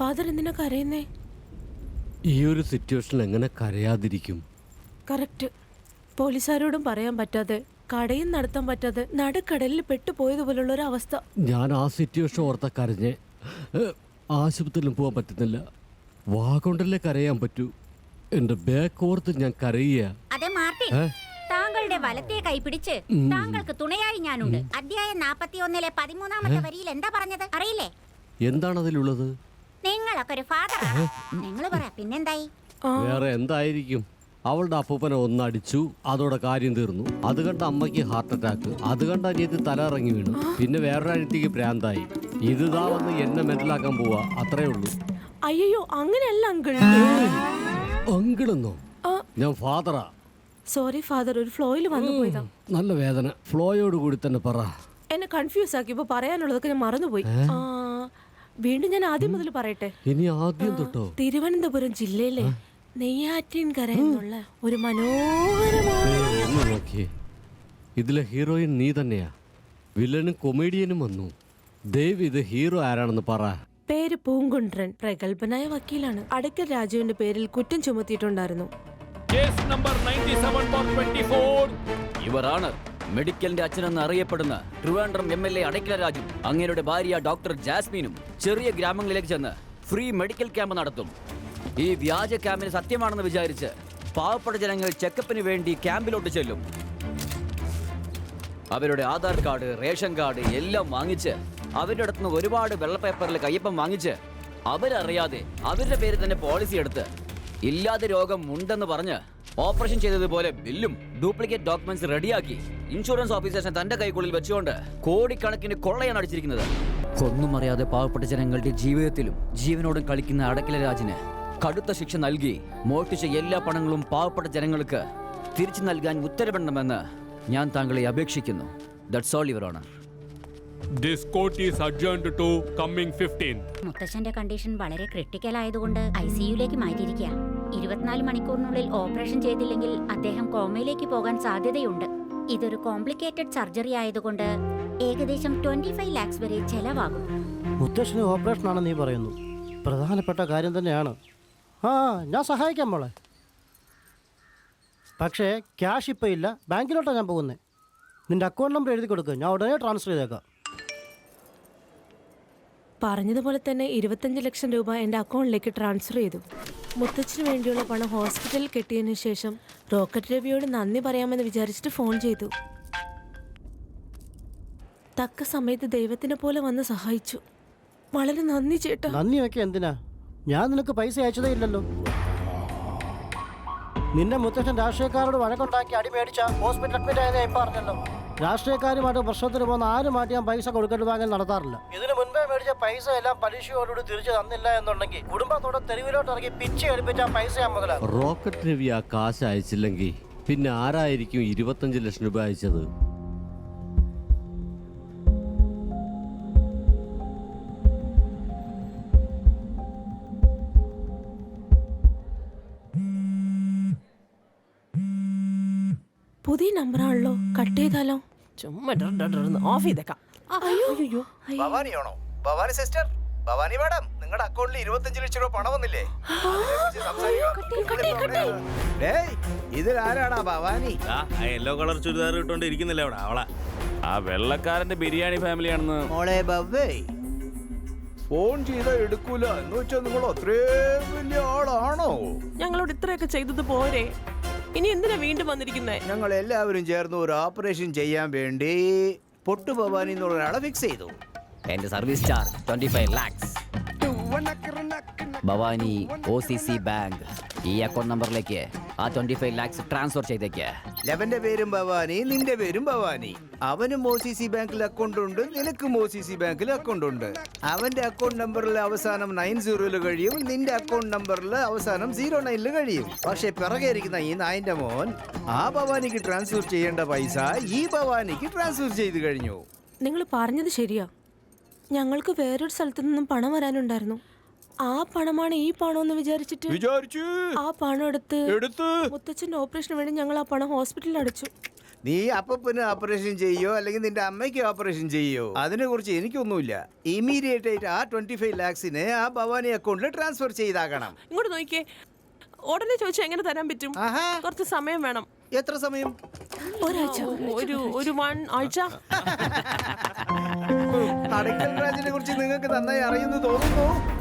Father എന്തിനാ കരയുന്നേ? ഈ ഒരു സിറ്റുവേഷൻ എങ്ങനെ കരയാതിരിക്കും? കറക്റ്റ് പോലീസുകാരോടും പറയാൻ പറ്റാതെ കടയും നടത്താൻ പറ്റാതെ നടുക്കടലിൽ പെട്ടുപോയതുപോലുള്ള ഒരു അവസ്ഥ. ഞാൻ ആ സിറ്റുവേഷൻ ഓർത്ത കരഞ്ഞ് ആശുപത്രിയിലും പോകാൻ പറ്റുന്നില്ല. വാ കൊണ്ടല്ലേ കരയാൻ പറ്റൂ? എന്റെ ബാക്ക് ഓർത്ത് ഞാൻ കരയുക. അതെ മാർട്ടിൻ. താങ്കളുടെ വലത്തെ കൈ പിടിച്ച് താങ്കൾക്ക് തുണയായി ഞാനുണ്ട്. അധ്യായം നാപ്പത്തി ഒന്നിലെ പതിമൂന്നാമത്തെ വരിയിൽ എന്താ പറഞ്ഞത്? അറിയില്ലേ? എന്താണ് അതിലുള്ളത്? നിങ്ങളൊക്കെ ഒരു ഫാദർ നിങ്ങൾ പറയാ പിന്നെന്തായി? വേറെ എന്തായിരിക്കും? അവളുടെ അപ്പൂപ്പനെ ഒന്നടിച്ചു അതോടെ കാര്യം തീർന്നു. അത് കണ്ട അമ്മയ്ക്ക് ഹാർട്ട് അറ്റാക്ക് അത് കണ്ട അനിയത്തി തല ഇറങ്ങി വീണു പിന്നെ വേറൊരു അനിയത്തിക്ക് ഭ്രാന്തായി. ഇത് വന്ന് എന്നെ മെന്റലാക്കാൻ പോവാ അത്രേ ഉള്ളൂ. അയ്യോ അങ്ങനെയല്ല അങ്കിൾ. അങ്കിളെന്നോ. ഞാൻ ഫാദറാ സോറി ഫാദർ ഒരു ഫ്ലോയിൽ വന്നു പോയതാ. നല്ല വേദന. ഫ്ലോയോട് കൂടി തന്നെ പറ. എന്നെ കൺഫ്യൂസ് ആക്കി. ഇപ്പൊ പറയാനുള്ളതൊക്കെ ഞാൻ മറന്നുപോയി. ആ, വീണ്ടും ഞാൻ ആദ്യം മുതൽ പറയട്ടെ? ഇനി ആദ്യം തൊട്ടോ? തിരുവനന്തപുരം ജില്ലയിലെ നെയ്യാറ്റിൻകര എന്നുള്ള ഒരു മനോഹരമായ ഇതിലെ ഹീറോയിൻ നീ തന്നെയാ. വില്ലനും കൊമേഡിയനും വന്നു. ദേവ് ഇത് ഹീറോ ആരാണെന്ന് പറ. പേര് പൂങ്കുണ്ട്രൻ പ്രഗത്ഭനായ വക്കീലാണ്. അടക്കൽ രാജുവിന്റെ പേരിൽ കുറ്റം ചുമത്തിയിട്ടുണ്ടായിരുന്നു. Case number 97 four 24 your honour മെഡിക്കലിന്റെ അച്ഛനെന്ന് അറിയപ്പെടുന്ന Trivandrum M L A Adakkala Raju അങ്ങേരുടെ ഭാര്യ ഡോക്ടർ ജാസ്മിനും ചെറിയ ഗ്രാമങ്ങളിലേക്ക് ചെന്ന് ഫ്രീ മെഡിക്കൽ ക്യാമ്പ് നടത്തും. ഈ വ്യാജ ക്യാമ്പിന് സത്യമാണെന്ന് വിചാരിച്ച് പാവപ്പെട്ട ജനങ്ങൾ ചെക്കപ്പിന് വേണ്ടി ക്യാമ്പിലോട്ട് ചെല്ലും. അവരുടെ ആധാർ കാർഡ് റേഷൻ കാർഡ് എല്ലാം വാങ്ങിച്ച് അവരുടെ അടുത്ത് നിന്ന് ഒരുപാട് വെള്ളപ്പേപ്പറിൽ കയ്യപ്പം വാങ്ങിച്ച് അവരറിയാതെ അവരുടെ പേര് തന്നെ പോളിസി എടുത്ത് ഇല്ലാതെ രോഗം ഉണ്ടെന്ന് പറഞ്ഞ് ഓപ്പറേഷൻ ചെയ്തതുപോലെ ബില്ലും ഡ്യൂപ്ലിക്കേറ്റ് ഡോക്യുമെന്റ്സ് റെഡിയാക്കി. ഇൻഷുറൻസ് ഓഫീസേഴ്സിനെ തന്റെ കൈക്കുള്ളിൽ വെച്ചുകൊണ്ട് കോടിക്കണക്കിന് കൊള്ളയാണ് അടിച്ചിരിക്കുന്നത്. ഒന്നും അറിയാതെ പാവപ്പെട്ട ജനങ്ങളുടെ ജീവിതത്തിലും ജീവനോടും കളിക്കുന്ന അടക്കില രാജിന് കടുത്ത ശിക്ഷ നൽകി മോഷ്ടിച്ച എല്ലാ പണങ്ങളും പാവപ്പെട്ട ജനങ്ങൾക്ക് തിരിച്ചു നൽകാൻ ഉത്തരവിടണമെന്ന് ഞാൻ താങ്കളെ അപേക്ഷിക്കുന്നു. That's all your honour this court is adjourned to coming 15 മുത്തശ്ശന്റെ കണ്ടീഷൻ വളരെ ക്രിട്ടിക്കൽ ആയതുകൊണ്ട് ഐസിയുയിലേക്ക് മാറ്റിയിരിക്കുകയാണ്. മാറ്റിയിരിക്കുക ഇരുപത്തിനാല് മണിക്കൂറിനുള്ളിൽ ഓപ്പറേഷൻ ചെയ്തില്ലെങ്കിൽ അദ്ദേഹം കോമയിലേക്ക് പോകാൻ സാധ്യതയുണ്ട്. ഇതൊരു കോംപ്ലിക്കേറ്റഡ് സർജറി ആയതുകൊണ്ട് ഏകദേശം ട്വന്റി ഫൈവ് ലാക്സ് വരെ ചെലവാകും. മുത്തശ്ശന് ഓപ്പറേഷൻ ആണെന്ന് നീ പറയുന്നു. പ്രധാനപ്പെട്ട കാര്യം തന്നെയാണ്. ആ ഞാൻ സഹായിക്കാം മോളെ. പക്ഷേ ക്യാഷ് ഇപ്പോൾ ഇല്ല. ബാങ്കിലോട്ടാണ് ഞാൻ പോകുന്നത് നിന്റെ അക്കൗണ്ട് നമ്പർ എഴുതി കൊടുക്കുക ഞാൻ ഉടനെ ട്രാൻസ്ഫർ ചെയ്തേക്കാം. പറഞ്ഞതുപോലെ തന്നെ ഇരുപത്തഞ്ച് ലക്ഷം രൂപ എന്റെ അക്കൗണ്ടിലേക്ക് ട്രാൻസ്ഫർ ചെയ്തു. മുത്തച്ഛന് വേണ്ടിയുള്ള പണം ഹോസ്പിറ്റലിൽ കെട്ടിയതിനു ശേഷം റോക്കറ്റ് രവിയോട് നന്ദി പറയാമെന്ന് വിചാരിച്ചിട്ട് ഫോൺ ചെയ്തു. തക്ക സമയത്ത് ദൈവത്തിനെ പോലെ വന്ന് സഹായിച്ചു. വളരെ നന്ദി ചേട്ടാ. നന്ദിയൊക്കെ എന്തിനാ? ഞാൻ നിനക്ക് പൈസ അയച്ചതേ ഇല്ലല്ലോ. നിന്റെ മുത്തച്ഛൻ രാഷ്ട്രീയക്കാരോട് വഴക്കുണ്ടാക്കി അടി മേടിച്ച ഹോസ്പിറ്റൽ അഡ്മിറ്റ് ആയതായി പറഞ്ഞല്ലോ രാഷ്ട്രീയക്കാരുമായിട്ട് പ്രശ്നത്തിന് പോകുന്ന ആരുമായിട്ട് ഞാൻ പൈസ കൊടുക്കേണ്ട വാങ്ങൽ നടത്താറില്ല. ഇതിന് മുൻപേ മേടിച്ച പൈസ എല്ലാം പലിശയോടുകൂടി തിരിച്ചു തന്നില്ല എന്നുണ്ടെങ്കിൽ കുടുംബത്തോടെ തെരുവിലോട്ട് ഇറങ്ങി പിച്ച് എടുപ്പിച്ച ആ പൈസ ഞാൻ മുതലാകും റോക്കറ്റ് രവി ആ കാശ് അയച്ചില്ലെങ്കിൽ പിന്നെ ആരായിരിക്കും ഇരുപത്തഞ്ച് ലക്ഷം രൂപ അയച്ചത്? പുതിയ നമ്പറാണല്ലോ കട്ട് ചെയ്താലോ? ചുമ്മാ ഡർ ഡർ ഡർ എന്ന് ഓഫ് ചെയ്തേക്കാം. അയ്യോ. ഭവാനിയാണോ ഭവാനി സിസ്റ്റർ ഭവാനി മാഡം നിങ്ങളുടെ അക്കൗണ്ടിൽ ഇരുപത്തഞ്ച് ലക്ഷം രൂപ പണം വന്നില്ലേ? ആരാടാ ഭവാനി? ആ യെല്ലോ കളർ ചുരിദാർ ഇട്ടോണ്ട് ഇരിക്കുന്നില്ല അവിടെ? അവളാ. ആ വെള്ളക്കാരന്റെ ബിരിയാണി ഫാമിലിയാണെന്ന് മോളെ ബവ്വേ. ഫോൺ ചെയ്താൽ എടുക്കൂല. എന്ന് വെച്ചാൽ നിങ്ങൾ അത്രയും വലിയ ആളാണോ? ഞങ്ങളോട് ഇത്രയൊക്കെ ചെയ്തത് പോരെ. ഇനി എന്തിനാ വീണ്ടും വന്നിരിക്കുന്നേ? ഞങ്ങൾ എല്ലാവരും ചേർന്ന് ഒരു ഓപ്പറേഷൻ ചെയ്യാൻ വേണ്ടി പൊട്ടു ഭവാനി എന്നുള്ള ഒരാളെ ഫിക്സ് ചെയ്തു എന്റെ service charge twenty five lakhs Bhavani O C C bank ഈ അക്കൗണ്ട് നമ്പറിലേക്ക് ആ ട്വന്റി ഫൈവ് ലാക്സ് ട്രാൻസ്ഫർ ചെയ്തേക്ക്. ലെവന്റെ പേരും ഭവാനി നിന്റെ പേരും ഭവാനി. അവനും ഒ സി സി ബാങ്കിൽ അക്കൗണ്ട് ഉണ്ട് നിനക്കും ഒ സി സി ബാങ്കിൽ അക്കൗണ്ട് ഉണ്ട്. അവന്റെ അക്കൗണ്ട് നമ്പറിൽ അവസാനം നയൻ സീറോയിൽ കഴിയും നിന്റെ അക്കൗണ്ട് നമ്പറിൽ അവസാനം സീറോ നയനിൽ കഴിയും. പക്ഷെ പിറകെ ഇരിക്കുന്ന ഈ നായന്റെ മോൻ ആ ഭവാനിക്ക് ട്രാൻസ്ഫർ ചെയ്യേണ്ട പൈസ ഈ ഭവാനിക്ക് ട്രാൻസ്ഫർ ചെയ്ത് കഴിഞ്ഞു. നിങ്ങൾ പറഞ്ഞത് ശരിയാ. ഞങ്ങൾക്ക് വേറൊരു സ്ഥലത്തു നിന്നും പണം വരാനുണ്ടായിരുന്നു. ആ പണമാണ് ഈ പണമെന്ന് വിചാരിച്ചിട്ട് വിചാരിച്ചു. ആ പണം എടുത്ത് എടുത്ത്. മുത്തച്ഛന്റെ ഓപ്പറേഷന് വേണ്ടി ഞങ്ങൾ ആ പണം ഹോസ്പിറ്റലിൽ അടച്ചു. നീ അപ്പന് ഓപ്പറേഷൻ ചെയ്യോ? അല്ലെങ്കിൽ നിന്റെ അമ്മയ്ക്ക് ഓപ്പറേഷൻ ചെയ്യോ? അതിനെ കുറിച്ച് എനിക്കൊന്നുമില്ല. ഇമീഡിയറ്റ് ആയിട്ട് ആ ട്വന്റി ഫൈവ് ലാക്സിന് ആ ഭവാനി അക്കൗണ്ടിൽ ട്രാൻസ്ഫർ ചെയ്താകണം. ഇങ്ങോട്ട് നോക്കിയേ ഉടനെ ചോദിച്ചാൽ എങ്ങനെ തരാൻ പറ്റും? കുറച്ച് സമയം വേണം. എത്ര സമയം? ഒരാഴ്ച. ഒരു ഒരു വൺ ആഴ്ച. അടക്കൽ രാജിനെ കുറിച്ച് നിങ്ങൾക്ക് നന്നായി അറിയുന്നു തോന്നുന്നു.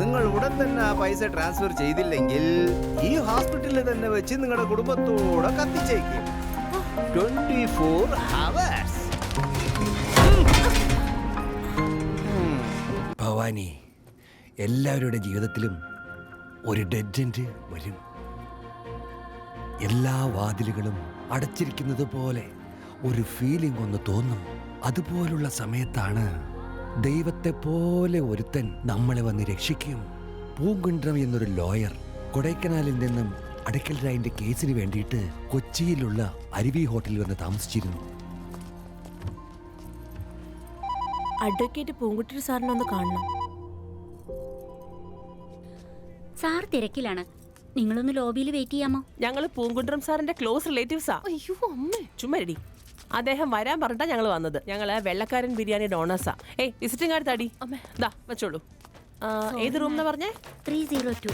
നിങ്ങൾ ഉടൻ തന്നെ ആ പൈസ ട്രാൻസ്ഫർ ചെയ്തില്ലെങ്കിൽ ഈ ഹോസ്പിറ്റലിൽ തന്നെ വെച്ച് നിങ്ങളുടെ കുടുംബത്തോടെ കത്തിച്ചേക്കും. ട്വന്റി ഫോർ ഹവേഴ്സ് ഭവാനി എല്ലാവരുടെ ജീവിതത്തിലും ഒരു ഡെഡ് വരും. എല്ലാ വാതിലുകളും അടച്ചിരിക്കുന്നത് പോലെ ഒരു ഫീലിംഗ് ഒന്ന് തോന്നും. അതുപോലുള്ള സമയത്താണ് ദൈവത്തെ പോലെ ഒരുത്തൻ നമ്മളെ വന്ന് രക്ഷിക്കും. പൂങ്കുണ്ട്രം എന്നൊരു ലോയർ കൊടൈക്കനാലിൽ നിന്നും അടക്കൽ രായന്റെ കേസിന് വേണ്ടിയിട്ട് കൊച്ചിയിലുള്ള അരുവി ഹോട്ടലിൽ വന്ന് താമസിച്ചിരുന്നു. അഡ്വക്കേറ്റ് പൂങ്കുട്ടി സാറിനെ ഒന്ന് കാണണം. സാർ തിരക്കിലാണ്. നിങ്ങളൊന്ന് ലോബിയിൽ വെയിറ്റ് ചെയ്യാമോ? ഞങ്ങൾ പൂങ്കുണ്ടം സാറിന്റെ ക്ലോസ് റിലേറ്റീവ്സാ. അയ്യോ അമ്മേ. ചുമ്മാ അദ്ദേഹം വരാൻ പറഞ്ഞിട്ടാ ഞങ്ങൾ വന്നത്. ഞങ്ങൾ വെള്ളക്കാരൻ ബിരിയാണി ഡോണേഴ്സാ. ഏയ് വിസിറ്റിംഗ് കാർഡ് തടി. അമ്മേ. ദാ വെച്ചോളൂ. ആ, ഏത് റൂം എന്നാ പറഞ്ഞേ? Three zero two.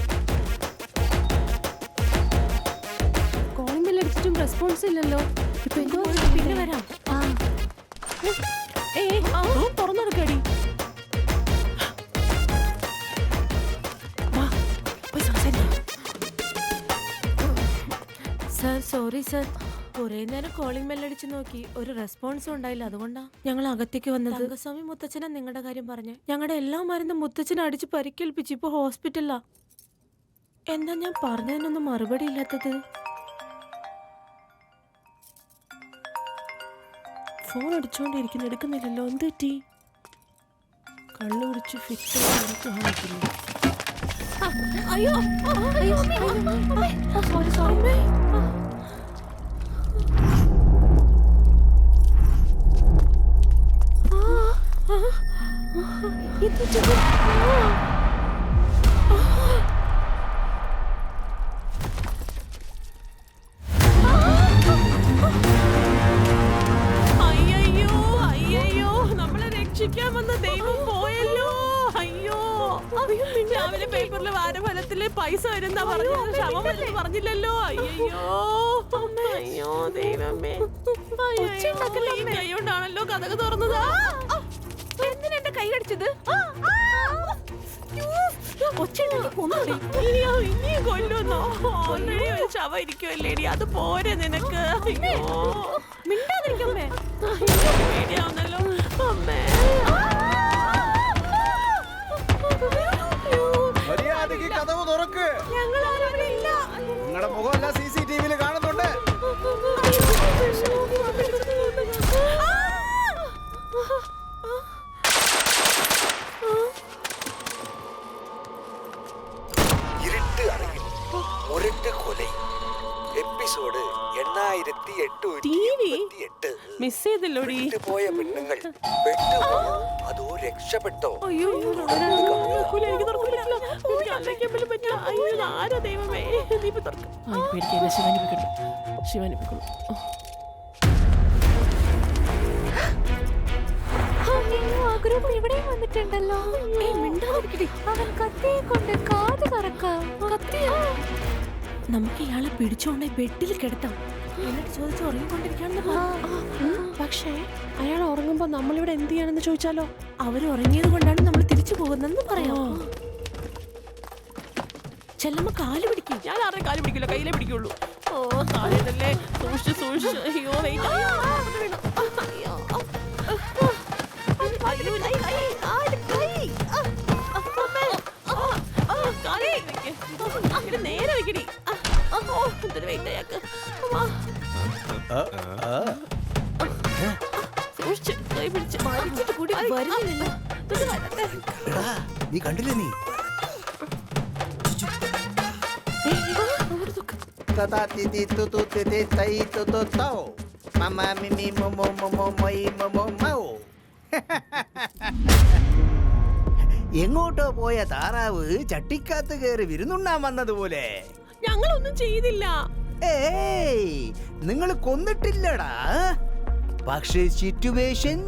Calling bell അടിച്ചിട്ടും response ഇല്ലല്ലോ. ഇപ്പൊ എന്തോ പിന്നെ വരാം. ഏയ് റൂം തുറന്നെടുക്കടി. സർ സോറി സർ കുറെ നേരം കോളിംഗ് മെല്ലടിച്ചു നോക്കി. ഒരു റെസ്പോൺസും ഉണ്ടായില്ല. അതുകൊണ്ടാ? ഞങ്ങൾ അകത്തേക്ക് വന്നത്. തങ്കസ്വാമി മുത്തച്ഛനാ നിങ്ങളുടെ കാര്യം പറഞ്ഞു. ഞങ്ങളുടെ എല്ലാ മരുന്നും മുത്തച്ഛനെ അടിച്ച് പരിക്കേൽപ്പിച്ചു ഇപ്പൊ ഹോസ്പിറ്റലിലാ. എന്താ ഞാൻ പറഞ്ഞതിനൊന്നും മറുപടി ഇല്ലാത്തത്? ഫോൺ അടിച്ചോണ്ടിരിക്കുന്നു. എടുക്കുന്നില്ലല്ലോ. എന്ത് പറ്റി? കള്ളു കുടിച്ച് ഫിക്സ് കാണിക്കുന്നു അയ്യോ അയ്യോ സോറി സോറി അയ്യോ അയ്യോ നമ്മളെ രക്ഷിക്കാൻ വന്ന ദൈവം പോയല്ലോ. അയ്യോ. രാവിലെ പേപ്പറിലെ വാരഫലത്തിൽ പൈസ വരുന്ന പറഞ്ഞു വരുന്ന പറഞ്ഞില്ലല്ലോ. അയ്യോ അയ്യോ ദൈവമേ കൈ കൊണ്ടാണല്ലോ കഥക തുറന്നത്. എന്തിനാ കൈ. ഇനിയോ കൊല്ലുന്നോ? ഓൾറെഡി ഒരു ശവം ഇരിക്കുമല്ലേടി അത് പോരെ നിനക്ക്. പേടിയാവുന്നല്ലോ. എട്ട് മിസ് ചെയ്തല്ലോടി. പോയ പെണ്ണുങ്ങൾ അതോ രക്ഷപ്പെട്ടോ? അയ്യോ ശിവാനി വന്നിട്ടുണ്ടല്ലോ. അവൻ കത്തിയെ കൊണ്ട് കാത് കറക്കാം. കത്തിയോ? നമുക്ക് ഇയാളെ പിടിച്ചോണ്ടേ ബെഡിൽ കിടത്താം. എന്നിട്ട് ചോദിച്ചു ഉറങ്ങിക്കൊണ്ടിരിക്കുകയാണെന്ന് പക്ഷേ അയാൾ ഉറങ്ങുമ്പോ നമ്മളിവിടെ എന്ത് ചെയ്യാണെന്ന് ചോദിച്ചാലോ അവർ ഉറങ്ങിയത് കൊണ്ടാണ് നമ്മൾ തിരിച്ചു പോകുന്നതെന്ന് പറയാം ചെല്ലമ്മ കാൽ പിടിക്കും ഞാൻ ആരുടെ കാൽ പിടിക്കില്ല കയ്യിലെ പിടിക്കുള്ളൂ ഓ താഴെയല്ലേ സൂക്ഷിച്ച് സൂക്ഷിച്ച് അയ്യോ വെയിറ്റ് അയ്യോ അയ്യോ കാൽ നേരെ വെക്കടി ഓ, എന്തൊരു വെയിറ്റ് അയാൾക്ക് അമ്മ. കൂടി. നീ കണ്ടില്ലേ നീ. മമ. എങ്ങോട്ടോ പോയ താറാവ് ചട്ടിക്കാത്ത് കയറി വിരുന്നുണ്ണാൻ വന്നതുപോലെ ഞങ്ങളൊന്നും ചെയ്തില്ല നിങ്ങൾ കൊന്നിട്ടില്ലടാ. പക്ഷേ സിറ്റുവേഷൻ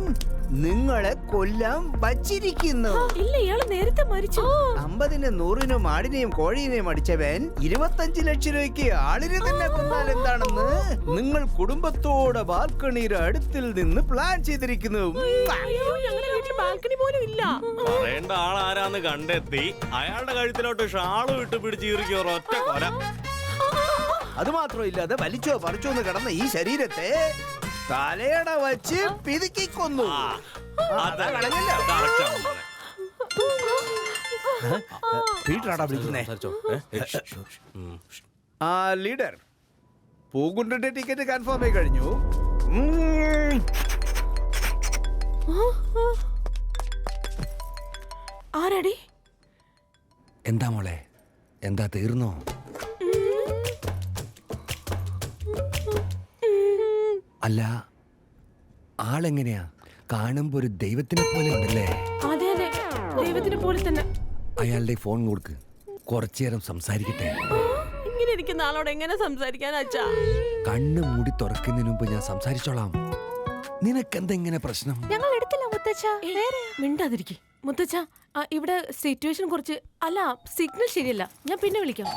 നിങ്ങളെ കൊല്ലാൻ വച്ചിരിക്കുന്നു. ഇല്ല ഇയാൾ നേരത്തെ മരിച്ചു. അമ്പതിന് നൂറിനും ആടിനെയും കോഴീനെയും അടിച്ചവൻ ഇരുപത്തഞ്ച് ലക്ഷം രൂപയ്ക്ക് ആളിനെ തന്നെ കൊന്നാൽ എന്താണെന്ന് നിങ്ങൾ കുടുംബത്തോടെ ബാൽക്കണിയുടെ അടുത്തിൽ നിന്ന് പ്ലാൻ ചെയ്തിരിക്കുന്നു. അയ്യോ ഞങ്ങളുടെ വീട്ടിൽ ബാൽക്കണി പോലും ഇല്ല. പറയേണ്ട ആൾ ആരാന്ന് കണ്ടെത്തി. അയാളുടെ കഴുത്തിലോട്ട് ഷാളും ഇട്ട് പിടിച്ച് ഒറ്റ കൊല. അത് മാത്രമില്ലാതെ വലിച്ചോ പറിച്ചോ എന്ന് കിടന്ന ഈ ശരീരത്തെ തലയട വച്ച് പിതുക്കി കൊന്നു. അതാ കളഞ്ഞല്ലോ. പീറ്ററാടാ വിളിക്കുന്നേ. ആ ലീഡർ. പൂകുണ്ടിന്റെ ടിക്കറ്റ് കൺഫേം ആയി കഴിഞ്ഞു. ആരടി? എന്താ മോളെ? എന്താ തീർന്നോ? അല്ല ആളെങ്ങനെയാ? കാണുമ്പോ ഒരു ദൈവത്തിനെ പോലെ ഉണ്ടല്ലേ? അതെ അതെ. ദൈവത്തിനെ പോലെ തന്നെ. അയാളുടെ ഫോൺ കൊടുക്ക്. കുറച്ചു നേരം സംസാരിക്കട്ടെ. ഇങ്ങനെ ഇരിക്കുന്ന ആളോട് എങ്ങനെ സംസാരിക്കാൻ അച്ഛാ? കണ്ണ് മൂടി തുറക്കുന്നതിന് മുമ്പ് ഞാൻ സംസാരിച്ചോളാം. നിനക്കെന്താ ഇങ്ങനെ പ്രശ്നം? ഞങ്ങൾ എടുത്തില്ല മുത്തച്ഛ. മിണ്ടാതിരിക്കെ. മുത്തച്ഛ ഇവിടെ സിറ്റുവേഷൻ കുറച്ച് അല്ല സിഗ്നൽ ശരിയല്ല. ഞാൻ പിന്നെ വിളിക്കാം.